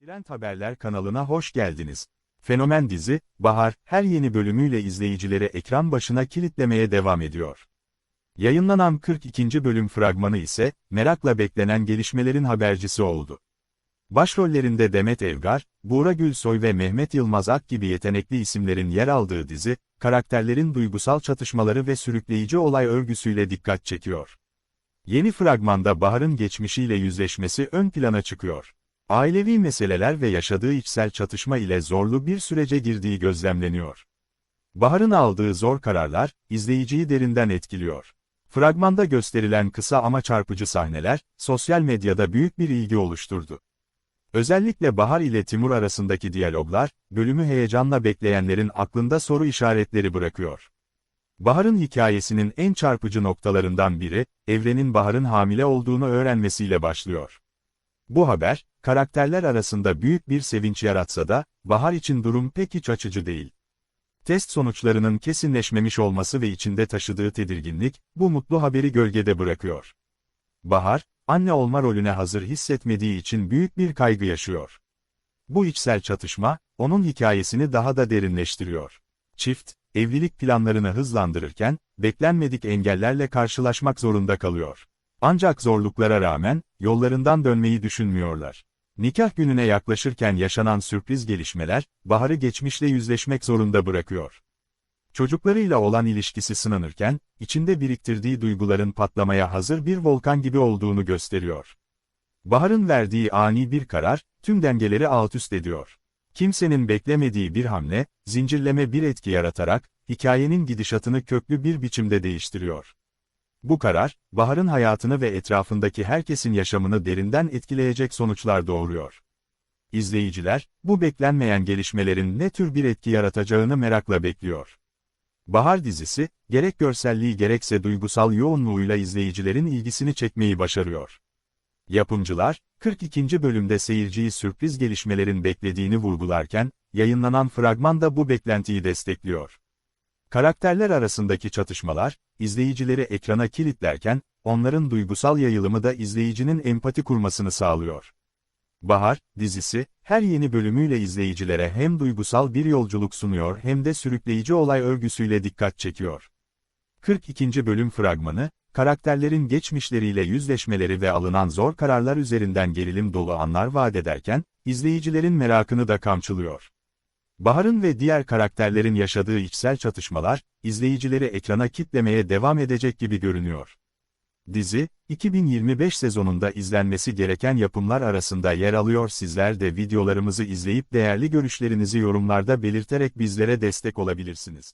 Trend Haberler kanalına hoş geldiniz. Fenomen dizi, Bahar, her yeni bölümüyle izleyicileri ekran başına kilitlemeye devam ediyor. Yayınlanan 42. bölüm fragmanı ise, merakla beklenen gelişmelerin habercisi oldu. Başrollerinde Demet Evgar, Buğra Gülsoy ve Mehmet Yılmaz Ak gibi yetenekli isimlerin yer aldığı dizi, karakterlerin duygusal çatışmaları ve sürükleyici olay örgüsüyle dikkat çekiyor. Yeni fragmanda Bahar'ın geçmişiyle yüzleşmesi ön plana çıkıyor. Ailevi meseleler ve yaşadığı içsel çatışma ile zorlu bir sürece girdiği gözlemleniyor. Bahar'ın aldığı zor kararlar, izleyiciyi derinden etkiliyor. Fragmanda gösterilen kısa ama çarpıcı sahneler, sosyal medyada büyük bir ilgi oluşturdu. Özellikle Bahar ile Timur arasındaki diyaloglar, bölümü heyecanla bekleyenlerin aklında soru işaretleri bırakıyor. Bahar'ın hikayesinin en çarpıcı noktalarından biri, Evren'in Bahar'ın hamile olduğunu öğrenmesiyle başlıyor. Bu haber, karakterler arasında büyük bir sevinç yaratsa da, Bahar için durum pek iç açıcı değil. Test sonuçlarının kesinleşmemiş olması ve içinde taşıdığı tedirginlik, bu mutlu haberi gölgede bırakıyor. Bahar, anne olma rolüne hazır hissetmediği için büyük bir kaygı yaşıyor. Bu içsel çatışma, onun hikayesini daha da derinleştiriyor. Çift, evlilik planlarını hızlandırırken, beklenmedik engellerle karşılaşmak zorunda kalıyor. Ancak zorluklara rağmen, yollarından dönmeyi düşünmüyorlar. Nikah gününe yaklaşırken yaşanan sürpriz gelişmeler, Bahar'ı geçmişle yüzleşmek zorunda bırakıyor. Çocuklarıyla olan ilişkisi sınanırken, içinde biriktirdiği duyguların patlamaya hazır bir volkan gibi olduğunu gösteriyor. Bahar'ın verdiği ani bir karar, tüm dengeleri alt üst ediyor. Kimsenin beklemediği bir hamle, zincirleme bir etki yaratarak, hikayenin gidişatını köklü bir biçimde değiştiriyor. Bu karar, Bahar'ın hayatını ve etrafındaki herkesin yaşamını derinden etkileyecek sonuçlar doğuruyor. İzleyiciler, bu beklenmeyen gelişmelerin ne tür bir etki yaratacağını merakla bekliyor. Bahar dizisi, gerek görselliği gerekse duygusal yoğunluğuyla izleyicilerin ilgisini çekmeyi başarıyor. Yapımcılar, 42. bölümde seyirciyi sürpriz gelişmelerin beklediğini vurgularken, yayınlanan fragman da bu beklentiyi destekliyor. Karakterler arasındaki çatışmalar, izleyicileri ekrana kilitlerken, onların duygusal yayılımı da izleyicinin empati kurmasını sağlıyor. Bahar, dizisi, her yeni bölümüyle izleyicilere hem duygusal bir yolculuk sunuyor hem de sürükleyici olay örgüsüyle dikkat çekiyor. 42. bölüm fragmanı, karakterlerin geçmişleriyle yüzleşmeleri ve alınan zor kararlar üzerinden gerilim dolu anlar vaat ederken, izleyicilerin merakını da kamçılıyor. Bahar'ın ve diğer karakterlerin yaşadığı içsel çatışmalar, izleyicileri ekrana kitlemeye devam edecek gibi görünüyor. Dizi, 2025 sezonunda izlenmesi gereken yapımlar arasında yer alıyor sizler de videolarımızı izleyip değerli görüşlerinizi yorumlarda belirterek bizlere destek olabilirsiniz.